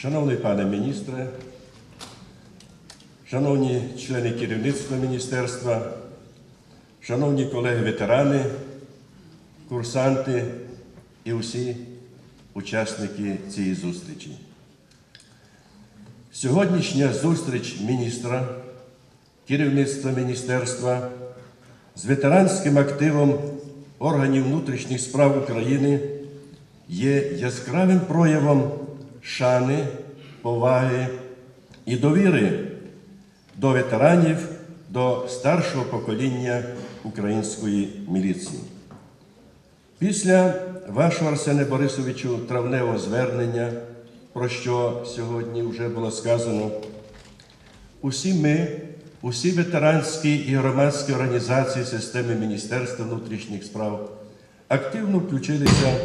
Шановний пане міністре, шановні члени керівництва міністерства, шановні колеги-ветерани, курсанти і усі учасники цієї зустрічі. Сьогоднішня зустріч міністра, керівництва міністерства з ветеранським активом органів внутрішніх справ України є яскравим проявом шани, поваги і довіри до ветеранів, до старшого покоління української міліції. Після вашого Арсене Борисовичу травневого звернення, про що сьогодні вже було сказано, усі ми, усі ветеранські і громадські організації системи Міністерства внутрішніх справ активно включилися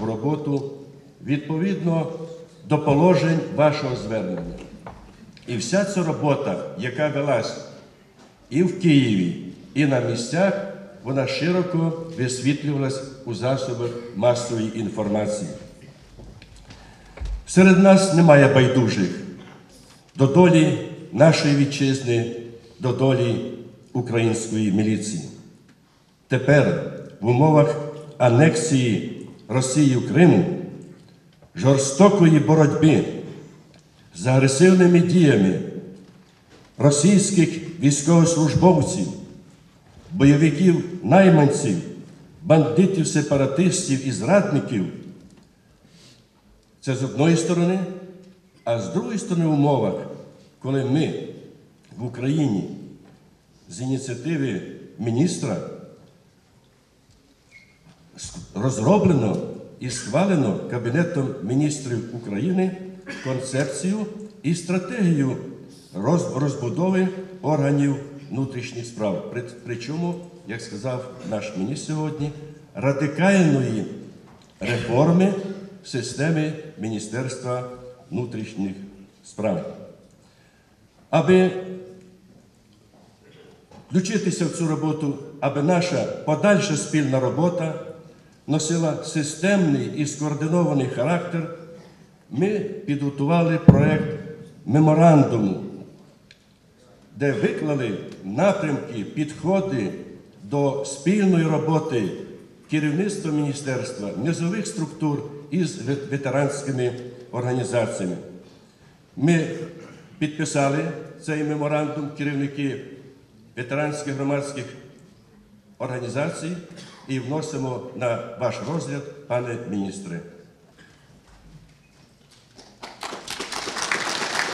в роботу відповідно до положень вашого звернення. І вся ця робота, яка велась і в Києві, і на місцях, вона широко висвітлювалась у засобах масової інформації. Серед нас немає байдужих до долі нашої вітчизни, до долі української міліції. Тепер в умовах анексії Росії Криму, жорстокої боротьби з агресивними діями російських військовослужбовців, бойовиків, найманців, бандитів, сепаратистів і зрадників. Це з одної сторони, а з другої сторони в умовах, коли ми в Україні з ініціативи міністра розроблено і схвалено Кабінетом міністрів України концепцію і стратегію розбудови органів внутрішніх справ. Причому, як сказав наш міністр сьогодні, радикальної реформи системи Міністерства внутрішніх справ. Аби включитися в цю роботу, аби наша подальша спільна робота носила системний і скоординований характер, ми підготували проект меморандуму, де виклали напрямки, підходи до спільної роботи керівництва міністерства, низових структур із ветеранськими організаціями. Ми підписали цей меморандум керівники ветеранських громадських організацій і вносимо на ваш розгляд, пане міністре.